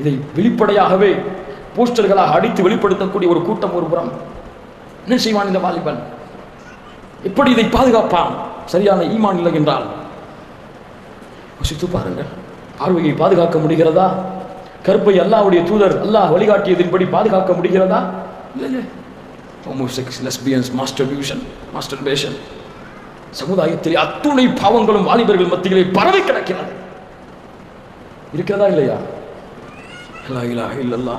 இதை வெளிப்படையாகவே போஸ்டர்களாக அடித்து வெளிப்படுத்தக்கூடிய ஒரு கூட்டம் ஒரு புறம். என்ன செய்வான் இந்த வாலிபன்? எப்படி இதை பாதுகாப்பான்? சரியான ஈமான் இல்லை என்றால். யோசித்து பாருங்கள். பார்வையை பாதுகாக்க முடிகிறதா? கருப்பை அல்லாவுடைய தூதர் அல்லாஹ் வழிகாட்டியதின்படி பாதுகாக்க முடிகிறதா? இல்லை ஹோமோசெக்ஸ் லெஸ்பியன்ஸ் மாஸ்டர் பேஷன் சமுதாயத்திலே அத்துணை பாவங்களும் வாலிபர்கள் மத்தியிலே பரவி கிடக்கிறது இருக்கிறதா இல்லையா? இல்லா இலாஹ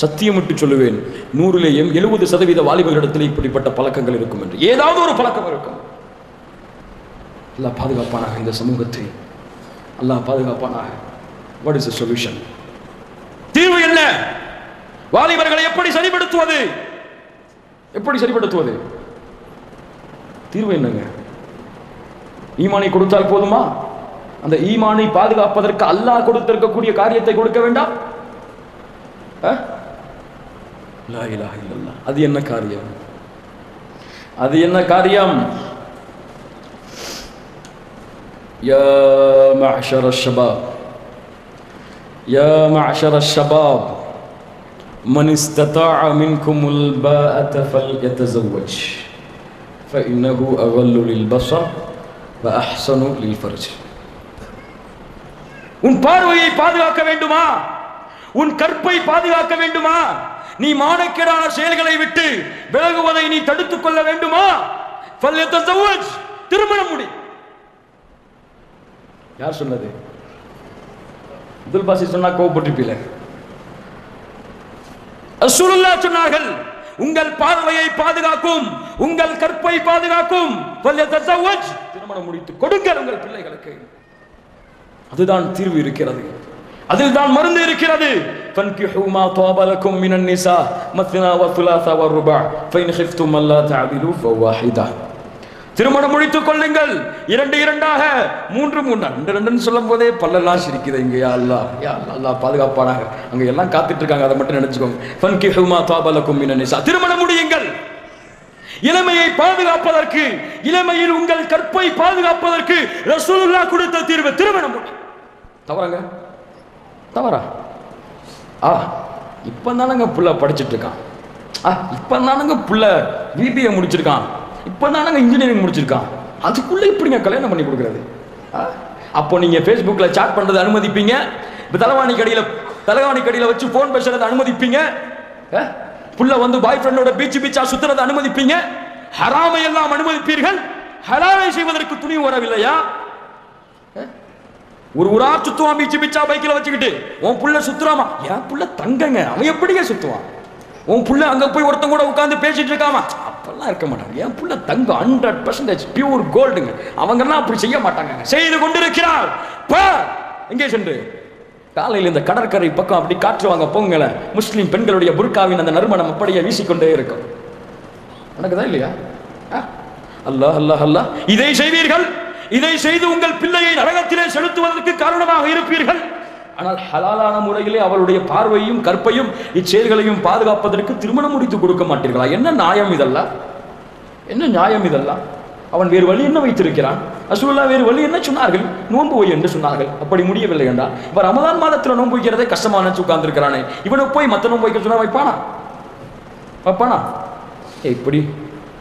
சத்தியமிட்டு சொல்லுவேன் நூறிலே எழுபது சதவீத வாலிபர்களிடத்தில் இப்படிப்பட்ட பழக்கங்கள் இருக்கும் என்று. ஏதாவது ஒரு பழக்கம் இருக்கும். அல்லா பாதுகாப்பானாக இந்த சமூகத்தை. அல்லாஹ் பாதுகாப்பானாக. வாட் இஸ் சொல்யூஷன் தீர்வு என்ன? வாலிபர்களை எப்படி சரிப்படுத்துவது? எப்படி சரிப்படுத்துவது? தீர்வு என்னங்க? ஈமானை கொடுத்தால் போதுமா? அந்த ஈமானை பாதுகாப்பதற்கு அல்லாஹ் கொடுத்திருக்கக்கூடிய காரியத்தை கொடுக்க வேண்டாம்? அஹ்? லா இலாஹ இல்லல்லாஹ். அது என்ன காரியம் அது என்ன காரியம் யா معشر الشباب يا معشر الشباب من استطاع منكم الباءة فليتزوج فإنه أغل للبصر وأحسن للفرج உன் பார்வையை பாதுகாக்க வேண்டுமா உன் கற்பை பாதுகாக்க வேண்டுமா? நீ மானக்கேடான செயல்களை விட்டு விலகுவதை நீ தடுத்துக் கொள்ள வேண்டுமா? திருமணம் முடி. யார் சொன்னது? அப்துல் பாசி சொன்னா கோவப்பட்டிருப்பீல அசுருல்லா சொன்னார்கள் உங்கள் பார்வையை பாதுகாக்கும் உங்கள் கற்பை பாதுகாக்கும். திருமணம் முடித்து கொடுங்கள் உங்கள் பிள்ளைகளுக்கு. அதுதான் தீர்வு இருக்கிறது. அதில் தான் மருந்து இருக்கிறது فانكحوا ما طاب لكم من النساء مثنى وثلاث والرباع فإن خفتم ألا تعدلوا فواحدة திருமணம் முடித்துக் கொள்ளுங்கள் இரண்டு இரண்டாக மூன்று மூன்று ரெண்டு ரெண்டுன்னு சொல்லும் போதே பல்லெல்லாம் சிரிக்குது இங்க யா அல்லாஹ் யா அல்லாஹ், அல்லாஹ் பாதுகாப்பானாக அங்க எல்லாம் காத்துட்டு இருக்காங்க அதை மட்டும் நினைச்சுக்கோங்க ஃபன்கிஹு மா தாப லக்கும் மினன் நிசா திருமணம் முடியுங்கள் இளமையை பாதுகாப்பதற்கு இளமையில் உங்கள் கற்பை பாதுகாப்பதற்கு ரசூலுல்லாஹ் கொடுத்த தீர்வு திருமணம் முடி தவறாங்க தவறா? ஆ இப்போ தானங்க புள்ள படிச்சுட்ருக்கான். ஆ இப்போ தானங்க புள்ள பிபிஏ முடிச்சிருக்கான். இப்போ தானங்க இன்ஜினியரிங் முடிச்சிருக்கான். அதுக்குள்ளே இப்படிங்க கல்யாணம் பண்ணி கொடுக்குறது? ஆ? அப்போ நீங்கள் ஃபேஸ்புக்கில் சாட் பண்ணுறது அனுமதிப்பீங்க? இப்போ தலைவாணி கடையில் தலைவாணி கடையில் வச்சு ஃபோன் பேசுறதை அனுமதிப்பீங்க? ஆ? புள்ள வந்து பாய் ஃப்ரெண்டோட பீச் பீச்சா சுத்துறதை அனுமதிப்பீங்க? ஹராமை எல்லாம் அனுமதிப்பீர்கள்? ஹராமை செய்வதற்கு துணிவு வரவில்லையா ஒரு ஊரா சுத்துவான் பீச்சு பீச்சா பைக்கில் வச்சுக்கிட்டு. உன் புள்ள சுத்துறாமா? என் புள்ள தங்கங்க அவன் எப்படிங்க சுத்துவான்? உன் புள்ள அங்க போய் ஒருத்தன் கூட உட்காந்து பேசிட்டு இருக்காமா? அப்பெல்லாம் இருக்க மாட்டாங்க. என் புள்ள தங்கம் ஹண்ட்ரட் பர்சன்டேஜ் பியூர் கோல்டுங்க அவங்கெல்லாம் அப்படி செய்ய மாட்டாங்க செய்து கொண்டிருக்கிறார். எங்கே சென்று? காலையில் இந்த கடற்கரை பக்கம் அப்படி காற்றுவாங்க பொங்கலை முஸ்லீம் பெண்களுடைய புர்காவின் அந்த நறுமணம் அப்படியே வீசிக்கொண்டே இருக்கும். நடக்குதா இல்லையா? ஆ? அல்லாஹ் அல்லாஹ் அல்லாஹ். இதை செய்வீர்கள். இதை செய்து உங்கள் பிள்ளையை நரகத்திலே செலுத்துவதற்கு காரணமாக இருப்பீர்கள். ஆனால் ஹலாலான முறையிலே அவளுடைய பார்வையும் கற்பையும் இச்செயல்களையும் பாதுகாப்பதற்கு திருமணம் முடித்து கொடுக்க மாட்டீர்களா? என்ன நியாயம் இதெல்லாம் என்ன நியாயம் இதெல்லாம் அவன் வேறு வழி என்ன வைத்திருக்கிறான்? அசுல்லா வேறு வழி என்ன சொன்னார்கள்? நோன்பு போய் என்று சொன்னார்கள். அப்படி முடியவில்லை என்றால் இப்ப ரமதான் மாதத்தில் நோன்பு வைக்கிறதே கஷ்டமான நினைச்சு உட்கார்ந்துருக்கிறானே. இவனை போய் மத்த நோன்பு வைக்க சொன்னா வைப்பானா? வைப்பானா? இப்படி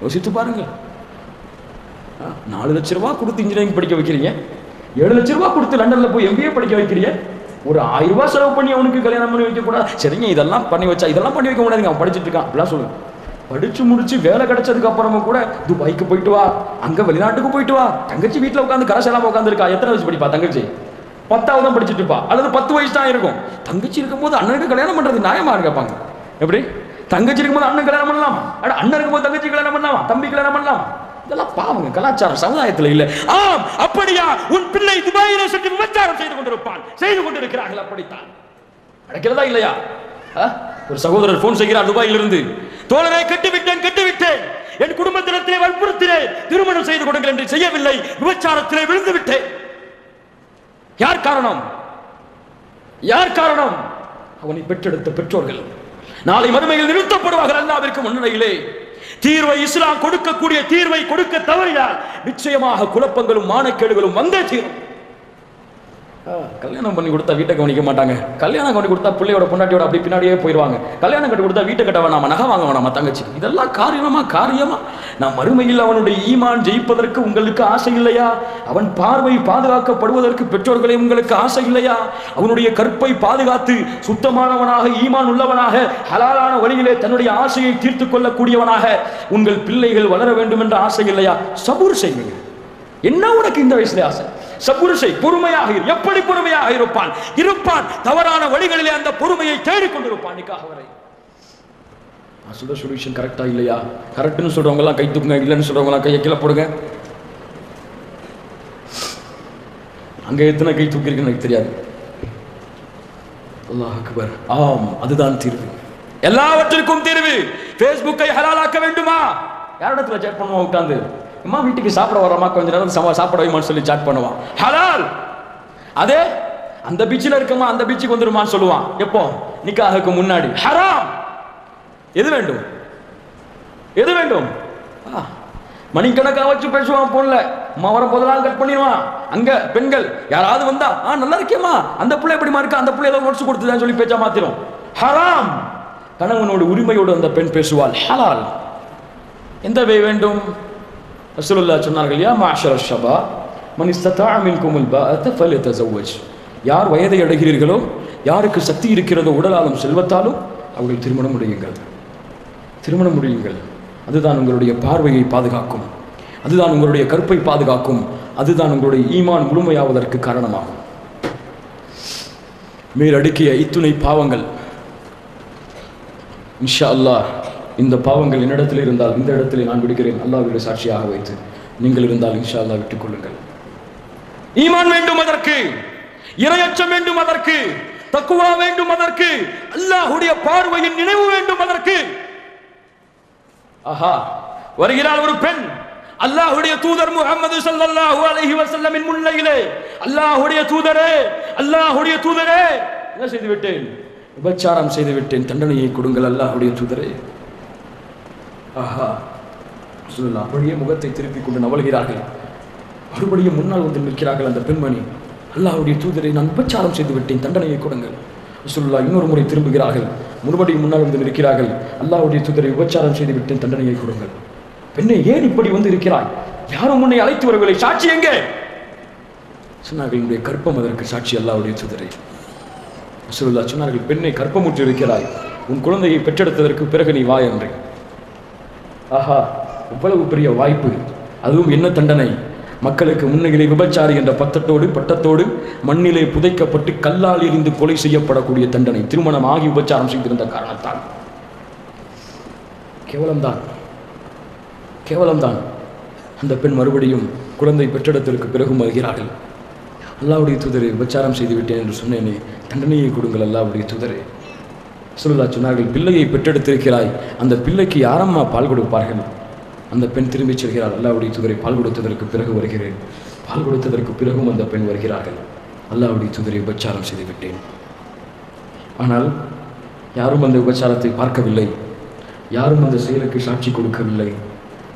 யோசித்து பாருங்கள். நாலு லட்ச ரூபா கொடுத்து இன்ஜினியரிங் படிக்க வைக்கிறீங்க. ஏழு லட்ச ரூபா கொடுத்து லண்டன்ல போய் எம்பிஏ படிக்க வைக்கிறீங்க. ஒரு ஆயிரம் ரூபாய் செலவு பண்ணி அவனுக்கு கல்யாணம் பண்ணி வைக்க கூடாது. சரிங்க இதெல்லாம் பண்ணி வச்சா இதெல்லாம் பண்ணி வைக்க முடியாதுங்க. அவன் படிச்சிட்டு இருக்கான். அப்படிலாம் சொல்லுங்க படிச்சு முடிச்சு வேலை கிடைச்சதுக்கு அப்புறமா கூட துபாய்க்கு போயிட்டு வா. அங்க வெளிநாட்டுக்கு போயிட்டு வா. தங்கச்சி வீட்டுல உட்காந்து கரசெல்லாம் உட்காந்துருக்கா எத்தனை வயசு படிப்பா தங்கச்சி? பத்தாவது தான் படிச்சுட்டு இருப்பா. அல்லது பத்து வயசு தான் இருக்கும். தங்கச்சி இருக்கும்போது அண்ணனுக்கு கல்யாணம் பண்றது நியாயமா கேட்பாங்க எப்படி? தங்கச்சி இருக்கும்போது அண்ணன் கல்யாணம் பண்ணலாம்? அண்ணன் இருக்கும்போது தங்கச்சி கல்யாணம் பண்ணலாம்? தம்பி கல்யாணம் பண்ணலாம்? இதெல்லாம் பாவங்க கலாச்சாரம் சமுதாயத்தில் இல்ல. ஆம் அப்படியா உன் பிள்ளை துபாயிலே சென்று விபச்சாரம் செய்து கொண்டிருப்பான். செய்து கொண்டிருக்கிறார்கள் அப்படித்தான். நடக்கிறதா இல்லையா? ஒரு சகோதரர் போன் செய்கிறார் துபாயிலிருந்து. தோழரை கட்டிவிட்டேன் கட்டிவிட்டேன். என் குடும்பத்தினத்திலே வற்புறுத்தினேன். திருமணம் செய்து கொடுங்கள் என்று செய்யவில்லை. விபச்சாரத்திலே விழுந்து விட்டேன். யார் காரணம்? யார் காரணம்? அவனை பெற்றெடுத்த பெற்றோர்கள். நாளை மறுமையில் நிறுத்தப்படுவார்கள் அல்லாவிற்கு முன்னிலையிலே. தீர்வை இஸ்லாம் கொடுக்கக்கூடிய தீர்வை கொடுக்க தவறினால் நிச்சயமாக குழப்பங்களும் மானக்கேடுகளும் வந்தே தீரும். கல்யாணம் பண்ணி கொடுத்தா வீட்டை கவனிக்க மாட்டாங்க. கல்யாணம் பண்ணி கொடுத்தா பிள்ளையோட பொண்டாட்டியோட அப்படி பின்னாடியே போயிடுவாங்க கல்யாணம் கட்டி கொடுத்தா வீட்டை கட்ட வேணாமா நகை வாங்க வேணாமா தங்கச்சி? இதெல்லாம் காரியமா காரியமா? நான் மறுமையில் அவனுடைய ஈமான் ஜெயிப்பதற்கு உங்களுக்கு ஆசை இல்லையா? அவன் பார்வை பாதுகாக்கப்படுவதற்கு பெற்றோர்களே உங்களுக்கு ஆசை இல்லையா? அவனுடைய கற்பை பாதுகாத்து சுத்தமானவனாக ஈமான் உள்ளவனாக ஹலாலான வழியிலே தன்னுடைய ஆசையை தீர்த்து கொள்ளக்கூடியவனாக உங்கள் பிள்ளைகள் வளர வேண்டும் என்ற ஆசை இல்லையா? சபூர் செய்வீர்கள் என்ன உனக்கு இந்த வயசுல ஆசை? சபுருஷை பொறுமையாக இரு எப்படி பொறுமையாக இருப்பான்? இருப்பான் தவறான வழிகளிலே அந்த பொறுமையை தேடிக்கொண்டிருப்பான் நிக்காக வரை. நான் சொல்ற சொல்யூஷன் கரெக்டா இல்லையா? கரெக்ட்னு சொல்றவங்க எல்லாம் கை தூக்குங்க இல்லைன்னு சொல்றவங்க எல்லாம் கையை கீழே போடுங்க. அங்க எத்தனை கை தூக்கி எனக்கு தெரியாது. அல்லாஹ் அக்பர். ஆம் அதுதான் தீர்வு. எல்லாவற்றிற்கும் தீர்வு. ஃபேஸ்புக்கை ஹலாலாக்க வேண்டுமா? யாரிடத்துல சேட் பண்ணுவான் உட்காந்து அம்மா வீட்டுக்கு சாப்பிட வரமா கொஞ்ச நேரம் சாப்பிட வைமான்னு சொல்லி சேட் பண்ணுவான். ஹலால்! அதே அந்த பீச்சில் இருக்கமா அந்த பீச்சுக்கு வந்துருமான்னு சொல்லுவான். எப்போ? நிக்காஹுக்கு முன்னாடி. ஹராம்! எது வேண்டும்? எது வேண்டும்? ஆ, வச்சு பேசுவான் போன்ல அம்மா வர போதெல்லாம் கட் பண்ணிடுவான். அங்க பெண்கள் யாராவது வந்தா ஆ நல்லா இருக்கேம்மா. அந்த பிள்ளை எப்படிமா இருக்கா? அந்த பிள்ளை ஏதோ நோட்ஸ் கொடுத்துதான் சொல்லி பேச்சா மாத்திரும். ஹராம்! கணவனோட உரிமையோடு அந்த பெண் பேசுவாள். ஹலால்! எந்த வே வேண்டும்? ரசூலுல்லா சொன்னார்கள் யா மாஷர் ஷபா மன் இஸ்ததா மின்கும் அல் பாஅத யார் வயதை அடைகிறீர்களோ யாருக்கு சக்தி இருக்கிறதோ உடலாலும் செல்வத்தாலும் அவர்கள் திருமணம் முடியுங்கள். திருமணம் முடியுங்கள். அதுதான் உங்களுடைய பார்வையை பாதுகாக்கும். அதுதான் உங்களுடைய கற்பை பாதுகாக்கும். அதுதான் உங்களுடைய ஈமான் முழுமையாவதற்கு காரணமாகும். மேலடுக்கிய இத்துணை பாவங்கள். இன்ஷா அல்லாஹ் இந்த பாவங்கள் என்னிடத்தில் இருந்தால் இந்த இடத்திலே நான் விடுகிறேன். அல்லாவுடைய சாட்சியாக வைத்து நீங்கள் இருந்தால் இன்ஷா அல்லாஹ் விட்டுக் கொள்ளுங்கள். ஈமான் வேண்டும் அதற்கு இரையச்சம் வேண்டும் அதற்கு தக்குவா வேண்டும் அதற்கு அல்லாஹுடைய பார்வையின் நினைவு வேண்டும் அதற்கு. ஆஹா வருகிறாள் ஒரு பெண் அல்லாஹுடைய தூதர் முகமது ஸல்லல்லாஹு அலைஹி வசல்லமின் முன்னையிலே. அல்லாஹுடைய தூதரே அல்லாஹுடைய தூதரே. என்ன செய்து விட்டேன்? விபச்சாரம் செய்து விட்டேன். தண்டனையை கொடுங்கள் அல்லாஹுடைய தூதரே. ஆஹா. சொல்லலாம் அப்படியே முகத்தை திருப்பிக் கொண்டு நவல்கிறார்கள். மறுபடியும் முன்னால் வந்து நிற்கிறார்கள் அந்த பெண்மணி. அல்லாஹ்வுடைய தூதரை நான் உபச்சாரம் செய்து விட்டேன் தண்டனையை கொடுங்கள். ரசூலுல்லாஹ் இன்னொரு முறை திரும்புகிறார்கள். மறுபடியும் முன்னால் வந்து நிற்கிறார்கள். அல்லாஹுடைய தூதரை உபச்சாரம் செய்து விட்டேன் தண்டனையை கொடுங்கள். பெண்ணை ஏன் இப்படி வந்து இருக்கிறாய்? யாரும் உன்னை அழைத்து வரவில்லை. சாட்சி எங்கே? சொன்னார்கள் என்னுடைய கற்பம் அதற்கு சாட்சி அல்லாவுடைய தூதரை. ரசூலுல்லாஹ் சொன்னார்கள் பெண்ணை கற்பமுற்று இருக்கிறாய். உன் குழந்தையை பெற்றெடுத்ததற்கு பிறகு நீ வா என்றேன். ஆஹா இவ்வளவு பெரிய வாய்ப்பு. அதுவும் என்ன தண்டனை? மக்களுக்கு முன்னிலை விபச்சாரி என்ற பத்தத்தோடு பட்டத்தோடு மண்ணிலே புதைக்கப்பட்டு கல்லால் எறிந்து கொலை செய்யப்படக்கூடிய தண்டனை திருமணம் ஆகி விபச்சாரம் செய்திருந்த காரணத்தால். கேவலம்தான். கேவலம்தான். அந்த பெண் மறுபடியும் குழந்தை பெற்றெடுத்ததற்கு பிறகும் வருகிறார்கள். அல்லாவுடைய தூதரை விபச்சாரம் செய்து விட்டேன் என்று சொன்னேனே தண்டனையை கொடுங்கள் அல்லாவுடைய தூதரே. சுல்லா சொன்னார்கள் பிள்ளையை பெற்றெடுத்திருக்கிறாய். அந்த பிள்ளைக்கு யாரம்மா பால் கொடுப்பார்கள்? அந்த பெண் திரும்பிச் செல்கிறார் அல்லாவுடைய துதரை பால் கொடுத்ததற்கு பிறகு வருகிறேன். பால் கொடுத்ததற்கு பிறகும் அந்த பெண் வருகிறார்கள். அல்லாவுடைய துதரை உபச்சாரம் செய்துவிட்டேன். ஆனால் யாரும் அந்த உபச்சாரத்தை பார்க்கவில்லை. யாரும் அந்த செயலுக்கு சாட்சி கொடுக்கவில்லை.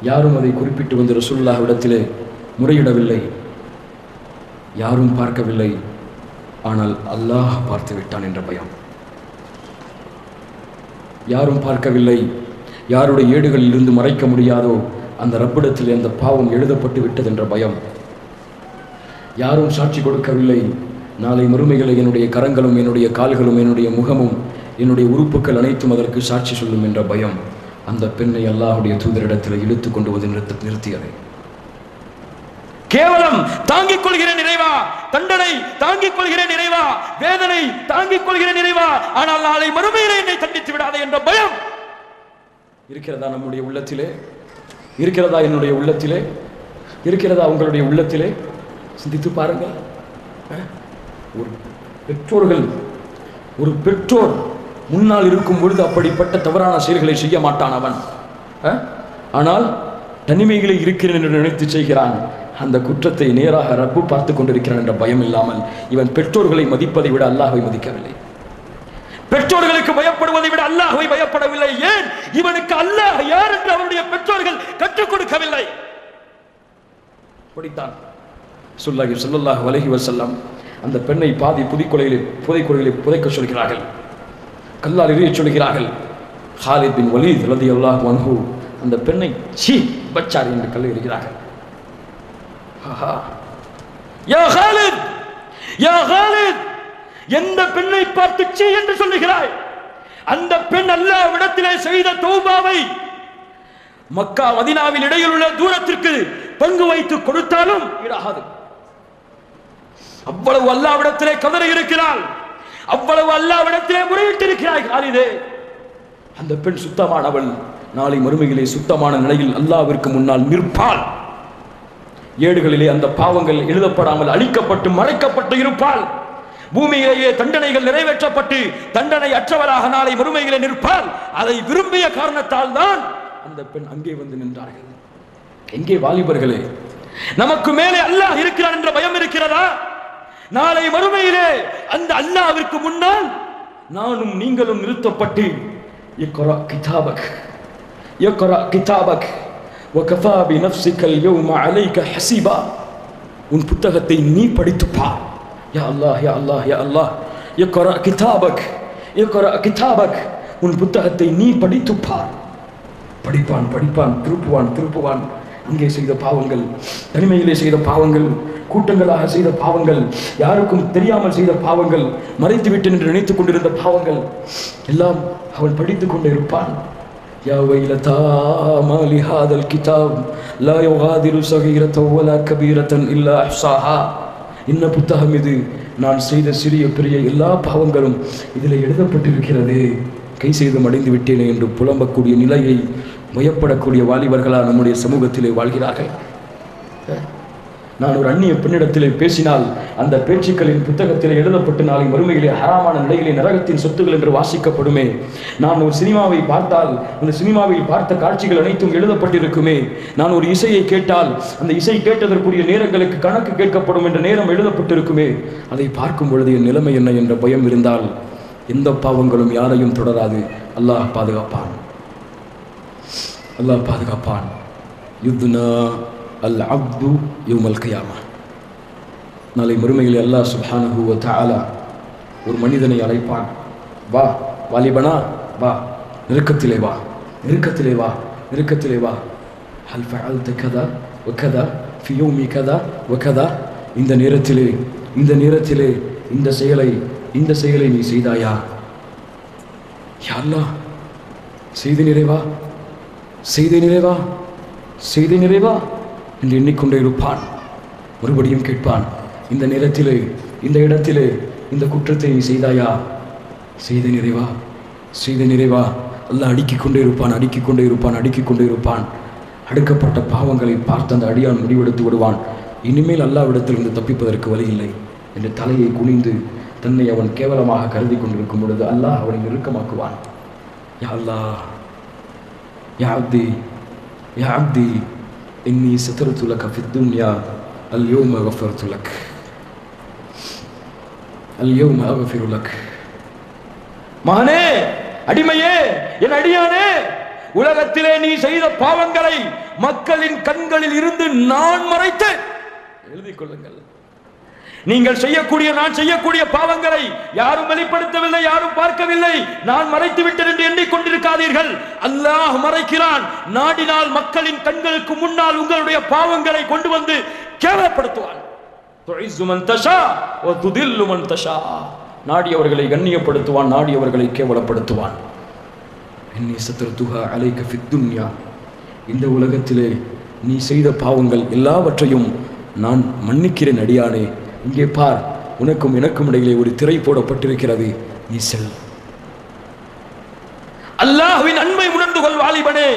யாரும் அதை குறிப்பிட்டு வந்து ரசூலுல்லாஹ்விடத்திலே முறையிடவில்லை. யாரும் பார்க்கவில்லை. ஆனால் அல்லாஹ் பார்த்து விட்டான் என்ற பயம். யாரும் பார்க்கவில்லை. யாருடைய ஏடுகளில் இருந்து மறைக்க முடியாதோ அந்த ரப்பிடத்தில் அந்த பாவம் எழுதப்பட்டு விட்டது என்ற பயம். யாரும் சாட்சி கொடுக்கவில்லை. நாளை மறுமைகளை என்னுடைய கரங்களும் என்னுடைய கால்களும் என்னுடைய முகமும் என்னுடைய உறுப்புகள் அனைத்தும் அதற்கு சாட்சி சொல்லும் என்ற பயம். அந்த பெண்ணை அல்லாஹுடைய தூதரிடத்தில் இழுத்து கொண்டு வந்து நிறுத்த நிறுத்தியதை. கேவலம் தாங்கிக் கொள்கிறேன் நிறைவா தண்டனை தாங்கிக் கொள்கிறேன் நிறைவா வேதனை தாங்கிக் கொள்கிறேன் நிறைவா ஆனால் நாளை மறுமையிலே என்னை தண்டித்து விடாதே என்ற பயம் இருக்கிறதா நம்முடைய உள்ளத்திலே? இருக்கிறதா என்னுடைய உள்ளத்திலே? இருக்கிறதா உங்களுடைய உள்ளத்திலே? சிந்தித்து பாருங்கள். ஒரு பெற்றோர்கள் ஒரு பெற்றோர் முன்னால் இருக்கும் பொழுது அப்படிப்பட்ட தவறான செயல்களை செய்ய மாட்டான் அவன். ஆனால் தனிமைகளை இருக்கிறேன் என்று நினைத்து செய்கிறான். அந்த குற்றத்தை நேராக ரப்பு பார்த்து கொண்டிருக்கிறான் என்ற பயம் இல்லாமல் இவன் பெற்றோர்களை மதிப்பதை விட அல்லாஹை மதிக்கவில்லை. பெற்றோர்களுக்கு பயப்படுவதை விட அல்லாஹை பயப்படவில்லை. ஏன்? இவனுக்கு அல்லாஹ் யார் என்று அவருடைய பெற்றோர்கள் கற்றுக் கொடுக்கவில்லை. படித்தான் சொல்லாஹி ஸல்லல்லாஹு அலைஹி வஸல்லம் அந்த பெண்ணை பாதி புதைக்குலையிலே புதைக்குலையிலே புதைக்க சொல்கிறார்கள். கல்லால் எறிய சொல்கிறார்கள். ஹாலித் பின் வலீத் ரதி அல்லாஹ் அந்த பெண்ணை சி பச்சார் என்று கல் எறிகிறார்கள் யா ஹாலித்! யா ஹாலித்! எந்த பெண்ணை பார்த்து சீ என்று சொல்லுகிறாய்? அந்த பெண் அல்லாவிடத்திலே செய்த தௌபாவை மக்கா மதினாவில் இடையில் உள்ள தூரத்திற்கு பங்கு வைத்து கொடுத்தாலும் ஈடாகாது. அவ்வளவு அல்லாவிடத்திலே கதறி இருக்கிறாள். அவ்வளவு அல்லாவிடத்திலே முறையிட்டு இருக்கிறாய் காலிதே அந்த பெண் சுத்தமானவள். நாளை மறுமையிலே சுத்தமான நிலையில் அல்லாவிற்கு முன்னால் நிற்பாள். ஏடுகளிலே அந்த பாவங்கள் எழுதப்படாமல் அழிக்கப்பட்டு மறைக்கப்பட்டு இருப்பாள். பூமியிலேயே தண்டனைகள் நிறைவேற்றப்பட்டு தண்டனை அற்றவராக நாளை மறுமையிலே நிற்பால் அதை விரும்பிய காரணத்தால் தான் அந்த பெண் அங்கே வந்து நின்றார்கள். எங்கே வாலிபர்களே? நமக்கு மேலே அல்லாஹ் இருக்கிறார் என்ற பயம் இருக்கிறதா? நாளை மறுமையிலே அந்த அல்லாவிற்கு முன்னால் நானும் நீங்களும் நிறுத்தப்பட்டு இக்ரா கிதாபக் இக்ரா கிதாபக். ஒகஃபா பி நஃப்சிக்கல் யௌம அலைக ஹசீபா. உன் புத்தகத்தை நீ படித்துப்பா யா அல்லாஹ் யா அல்லாஹ் யா அல்லாஹ். எக்கொர கிதாபக் எக்கொர கிதாபக். உன் புத்தகத்தை நீ படித்துப்பா படிப்பான் படிப்பான் திருப்புவான் திருப்புவான். இங்கே செய்த பாவங்கள் தனிமையிலே செய்த பாவங்கள் கூட்டங்களாக செய்த பாவங்கள் யாருக்கும் தெரியாமல் செய்த பாவங்கள் மறைத்துவிட்டேன் என்று நினைத்துக் கொண்டிருந்த பாவங்கள் எல்லாம் அவன் படித்துக் கொண்டு இருப்பான். يا ويلتى ما لهذا الكتاب لا يغادر صغيرة ولا كبيرة إلا أحصاها இன்ன புத்தகம் இது நான் செய்த சிறிய பெரிய எல்லா பாவங்களும் இதில் எழுதப்பட்டிருக்கிறது கை செய்து மடிந்து விட்டேனே என்று புலம்பக்கூடிய நிலையை முயப்படக்கூடிய வாலிபர்களா நம்முடைய சமூகத்திலே வாழ்கிறார்கள் நான் ஒரு அந்நிய பெண்ணிடத்திலே பேசினால் அந்த பேச்சுக்களின் புத்தகத்திலே எழுதப்பட்டு நாளை மறுமையிலே ஹராமான நிலையிலே நரகத்தின் சொத்துகள் என்று வாசிக்கப்படுமே. நான் ஒரு சினிமாவை பார்த்தால் அந்த சினிமாவில் பார்த்த காட்சிகள் அனைத்தும் எழுதப்பட்டிருக்குமே. நான் ஒரு இசையை கேட்டால் அந்த இசை கேட்டதற்குரிய நேரங்களுக்கு கணக்கு கேட்கப்படும் என்ற நேரம் எழுதப்பட்டிருக்குமே. அதை பார்க்கும் பொழுது என் நிலைமை என்ன என்ற பயம் இருந்தால் எந்த பாவங்களும் யாரையும் தொடராது. அல்லாஹ் பாதுகாப்பான். அல்லாஹ் பாதுகாப்பான். யுத்னா அல் அப்து யுமல் கயாமா நாளை மறுமையில் அல்லாஹ் சுப்ஹானஹு தாலா ஒரு மனிதனை அழைப்பான். வா வாலிபனா? வா நெருக்கத்திலே வா நெருக்கத்திலே வா நெருக்கத்திலே வா. ஹல் ஃபஅல்த கதா வ கதா ஃபி யௌமி கதா வ இந்த நேரத்திலே இந்த நேரத்திலே இந்த செயலை இந்த செயலை நீ செய்தாயா? யா செய்தி நிறைவா? செய்தி நிறைவா? செய்தி நிறைவா? என்று எண்ணிக்கொண்டே இருப்பான் மறுபடியும் கேட்பான் இந்த நேரத்திலே இந்த இடத்தில் இந்த குற்றத்தை நீ செய்தாயா? செய்த நிறைவா செய்த நிறைவா எல்லாம் அடுக்கிக் கொண்டே இருப்பான் அடுக்கிக் கொண்டே இருப்பான் அடுக்கிக் கொண்டே இருப்பான் அடுக்கப்பட்ட பாவங்களை பார்த்து அந்த அடியான் முடிவெடுத்து விடுவான். இனிமேல் அல்லாவிடத்திலிருந்து தப்பிப்பதற்கு வழி இல்லை என்று தலையை குனிந்து தன்னை அவன் கேவலமாக கருதி கொண்டிருக்கும் பொழுது அல்லாஹ் அவனை நெருக்கமாக்குவான். யா அல்லா யா அப்தி யா அப்தி إني سترت لك في الدنيا اليوم غفرت لك اليوم أغفر لك மகனே அடிமையே என் அடியானே உலகத்திலே நீ செய்த பாவங்களை மக்களின் கண்களில் இருந்து நான் மறைத்தேன் எழுதிக் கொள்ளுங்கள் நீங்கள் செய்யக்கூடிய நான் செய்யக்கூடிய பாவங்களை யாரும் வெளிப்படுத்தவில்லை யாரும் பார்க்கவில்லை. நான் மறைத்து விட்டேன் என்று எண்ணிக்கொண்டிருக்காதீர்கள். அல்லாஹ் மறைக்கிறான். நாடினால் மக்களின் கண்களுக்கு முன்னால் உங்களுடைய பாவங்களை கொண்டு வந்து கேவலப்படுத்துவான். தஷா தஷா. நாடியவர்களை கண்ணியப்படுத்துவான் நாடியவர்களை கேவலப்படுத்துவான். அலைக இந்த உலகத்திலே நீ செய்த பாவங்கள் எல்லாவற்றையும் நான் மன்னிக்கிறேன் அடியானே. இங்கே பார் உனக்கும் எனக்கும் இடையிலே ஒரு திரை போடப்பட்டிருக்கிறது. நீ செல். அல்லாஹ்வின் அன்பை உணர்ந்து கொள் வாலிபனே.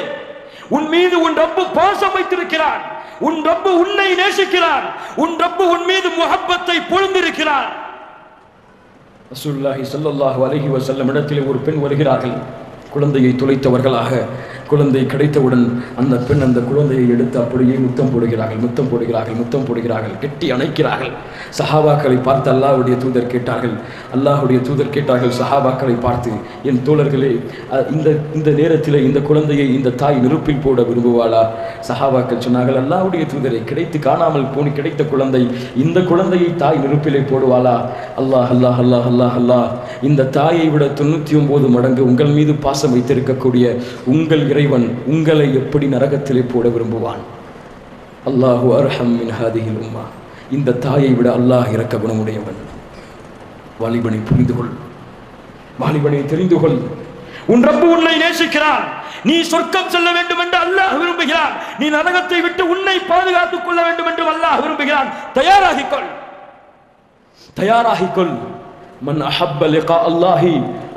உன் மீது உன் ரப்பு பாசம் வைத்திருக்கிறான் உன் ரப்பு உன்னை நேசிக்கிறான் உன் ரப்பு உன் மீது முகப்பத்தை பொழுந்திருக்கிறான் ரசூலுல்லாஹி ஸல்லல்லாஹு அலைஹி வஸல்லம் இடத்திலே ஒரு பெண் வருகிறார்கள். குழந்தையை துளைத்தவர்களாக. குழந்தை கிடைத்தவுடன் அந்த பெண் அந்த குழந்தையை எடுத்து அப்படியே முத்தம் போடுகிறார்கள் முத்தம் போடுகிறார்கள் முத்தம் போடுகிறார்கள் கெட்டி அணைக்கிறார்கள். சஹாபாக்களை பார்த்து அல்லாஹுடைய தூதர் கேட்டார்கள் அல்லாஹுடைய தூதர் கேட்டார்கள் சஹாபாக்களை பார்த்து என் தோழர்களே இந்த இந்த நேரத்தில் இந்த குழந்தையை இந்த தாய் நெருப்பில் போட விரும்புவாளா? சஹாபாக்கள் சொன்னார்கள் அல்லாஹுடைய தூதரை கிடைத்து காணாமல் போன கிடைத்த குழந்தை இந்த குழந்தையை தாய் நெருப்பிலே போடுவாளா? அல்லாஹ் அல்லாஹ் அல்லாஹ் அல்லாஹ் அல்லாஹ் இந்த தாயை விட தொண்ணூற்றி ஒன்பது மடங்கு உங்கள் மீது பாசம் வைத்திருக்கக்கூடிய உங்கள் இறைவன் உங்களை எப்படி நரகத்திலே போட விரும்புவான்? அல்லாஹு அர்ஹம் மின் ஹாதிஹில் உம்மா. இந்த தாயை விட அல்லாஹ் இறக்க குணமுடையவன். வாலிபனை புரிந்து கொள். வாலிபனை தெரிந்து கொள். உன் ரப்பு உன்னை நேசிக்கிறான் நீ சொர்க்கம் செல்ல வேண்டும் என்று அல்லாஹ் விரும்புகிறான் நீ நரகத்தை விட்டு உன்னை பாதுகாத்துக் கொள்ள வேண்டும் என்று அல்லாஹ் விரும்புகிறான். தயாராகிக்கொள் தயாராகிக்கொள் மன் அஹப்ப லிகா அல்லாஹி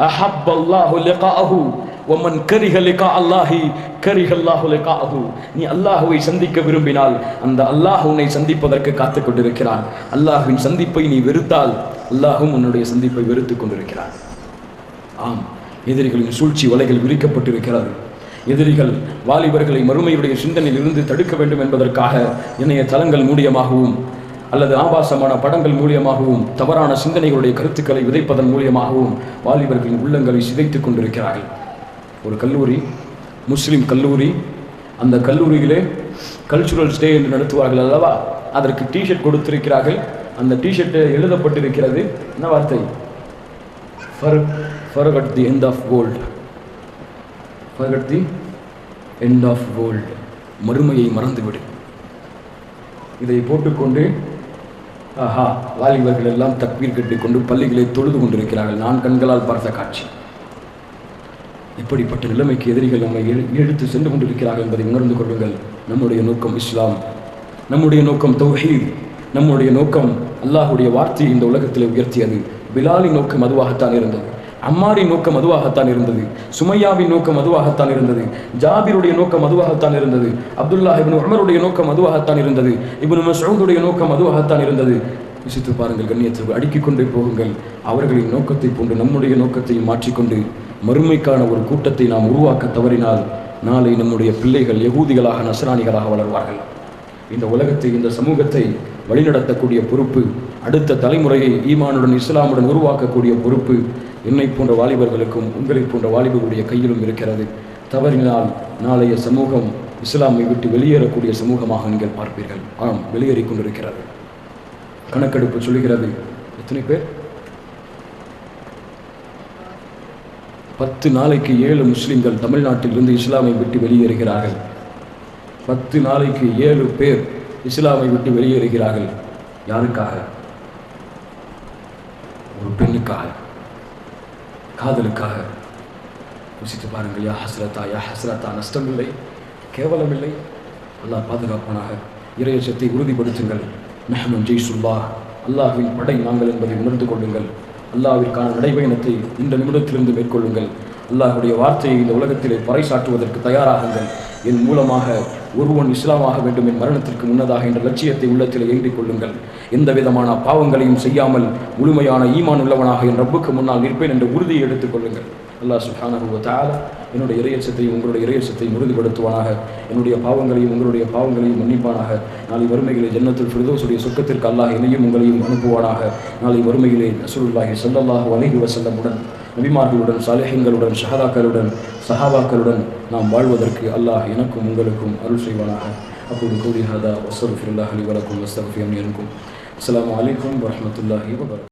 அஹப்ப அல்லாஹு லிகாஹு ஒமன் கரிகலிகா அல்லாஹி கரிகல்லாஹுலிகாஹு நீ அல்லாஹுவை சந்திக்க விரும்பினால் அந்த அல்லாஹ் உன்னை சந்திப்பதற்கு காத்து கொண்டிருக்கிறான். அல்லாஹுவின் சந்திப்பை நீ வெறுத்தால் அல்லாஹும் உன்னுடைய சந்திப்பை வெறுத்து கொண்டிருக்கிறான். ஆம் எதிரிகளின் சூழ்ச்சி வலைகள் விரிக்கப்பட்டிருக்கிறது. எதிரிகள் வாலிபர்களை மறுமையுடைய சிந்தனையில் இருந்து தடுக்க வேண்டும் என்பதற்காக இணைய தளங்கள் மூலியமாகவும் அல்லது ஆபாசமான படங்கள் மூலியமாகவும் தவறான சிந்தனைகளுடைய கருத்துக்களை விதைப்பதன் மூலியமாகவும் வாலிபர்களின் உள்ளங்களை சிதைத்துக் கொண்டிருக்கிறார்கள். ஒரு கல்லூரி முஸ்லீம் கல்லூரி அந்த கல்லூரியிலே கல்ச்சுரல்ஸ் டே என்று நடத்துவார்கள் அல்லவா? அதற்கு டிஷர்ட் கொடுத்திருக்கிறார்கள். அந்த டிஷர்ட் எழுதப்பட்டிருக்கிறது. என்ன வார்த்தை? For at the end of of world. Forget the end of gold மறுமையை மறந்துவிடு. இதை போட்டுக்கொண்டு ஆஹா வாலிபர்கள் எல்லாம் தக்பீர் கட்டிக்கொண்டு பள்ளிகளை தொழுது கொண்டிருக்கிறார்கள். நான் கண்களால் பார்த்த காட்சி. இப்படிப்பட்ட நிலைமைக்கு எதிரிகள் நம்மை இழு- இழுத்து சென்று கொண்டிருக்கிறார்கள் என்பதை உணர்ந்து கொள்ளுங்கள். நம்முடைய நோக்கம் இஸ்லாம். நம்முடைய நோக்கம் தௌஹீத். நம்முடைய நோக்கம் அல்லாஹுடைய வார்த்தையை இந்த உலகத்தில் உயர்த்தியது. பிலாலின் நோக்கம் அதுவாகத்தான் இருந்தது. அம்மாரின் நோக்கம் அதுவாகத்தான் இருந்தது. சுமையாவின் நோக்கம் அதுவாகத்தான் இருந்தது. ஜாபிருடைய நோக்கம் அதுவாகத்தான் இருந்தது. அப்துல்லா இபின் உமருடைய நோக்கம் அதுவாகத்தான் இருந்தது. இபின் மசூதுடைய நோக்கம் அதுவாகத்தான் இருந்தது. யோசித்து பாருங்கள் கண்ணியத்திற்கு அடுக்கிக் கொண்டே போகுங்கள். அவர்களின் நோக்கத்தை போன்று நம்முடைய நோக்கத்தையும் மாற்றிக்கொண்டு மறுமைக்கான ஒரு கூட்டத்தை நாம் உருவாக்க தவறினால் நாளை நம்முடைய பிள்ளைகள் யகூதிகளாக நசராணிகளாக வளர்வார்கள். இந்த உலகத்தை இந்த சமூகத்தை வழிநடத்தக்கூடிய பொறுப்பு அடுத்த தலைமுறையை ஈமானுடன் இஸ்லாமுடன் உருவாக்கக்கூடிய பொறுப்பு என்னை போன்ற வாலிபர்களுக்கும் உங்களை போன்ற வாலிபர்களுடைய கையிலும் இருக்கிறது. தவறினால் நாளைய சமூகம் இஸ்லாமை விட்டு வெளியேறக்கூடிய சமூகமாக நீங்கள் பார்ப்பீர்கள். ஆம் வெளியேறிக் கொண்டிருக்கிறது. கணக்கெடுப்பு சொல்லுகிறது. எத்தனை பேர்? பத்து நாளைக்கு ஏழு முஸ்லிம்கள் தமிழ்நாட்டிலிருந்து இஸ்லாமை விட்டு வெளியேறுகிறார்கள். பத்து நாளைக்கு ஏழு பேர் இஸ்லாமை விட்டு வெளியேறுகிறார்கள். யாருக்காக? ஒரு பெண்ணுக்காக. காதலுக்காக. யோசித்து பாருங்கள் யா ஹஸ்ரத்தா யா ஹஸ்ரத்தா நஷ்டமில்லை கேவலமில்லை. நல்லா பாதுகாப்பானாக. இறையச்சத்தை உறுதிப்படுத்துங்கள். நஹ்மன் ஜெய்சுல்லா அல்லாஹ்வின் படை நாங்கள் என்பதை உணர்ந்து கொள்ளுங்கள். அல்லாஹிற்கான நடைபயணத்தை இந்த நிமிடத்திலிருந்து மேற்கொள்ளுங்கள். அல்லாஹ்வுடைய வார்த்தையை இந்த உலகத்திலே பறைசாற்றுவதற்கு தயாராகுங்கள். என் மூலமாக ஒருவன் இஸ்லாமாக வேண்டும் என் மரணத்திற்கு முன்னதாக என்ற லட்சியத்தை உள்ளத்தில் ஏந்திக் கொள்ளுங்கள். எந்த விதமான பாவங்களையும் செய்யாமல் முழுமையான ஈமான் உள்ளவனாக என் ரப்புக்கு முன்னால் நிற்பேன் என்ற உறுதியை எடுத்துக் கொள்ளுங்கள். அல்லாஹ் சுப்ஹானஹு வ என்னுடைய இறையச்சத்தையும் உங்களுடைய இறையச்சத்தையும் உறுதிப்படுத்துவானாக. என்னுடைய பாவங்களையும் உங்களுடைய பாவங்களையும் மன்னிப்பானாக. நாளை வறுமையிலே ஜன்னத்தில் ஃபிர்தௌஸுடைய சொர்க்கத்திற்கு அல்லாஹ் என்னையும் உங்களையும் அனுப்புவானாக. நாளை வறுமையிலே நசூலுல்லாஹி ஸல்லல்லாஹு அலைஹி வஸல்லமுடன் நபிமார்களுடன் சாலிஹீன்களுடன் ஷஹதாக்களுடன் சஹாபாக்களுடன் நாம் வாழ்வதற்கு அல்லாஹ் எனக்கும் உங்களுக்கும் அருள் செய்வானாக. அப்போது கூலி ஹதா அலி வலக்கும் வஸ்தஃபியம் எனக்கும் அஸ்லாம் வலைக்கம் வரமத்துல்லாஹி வபரகாத்துஹு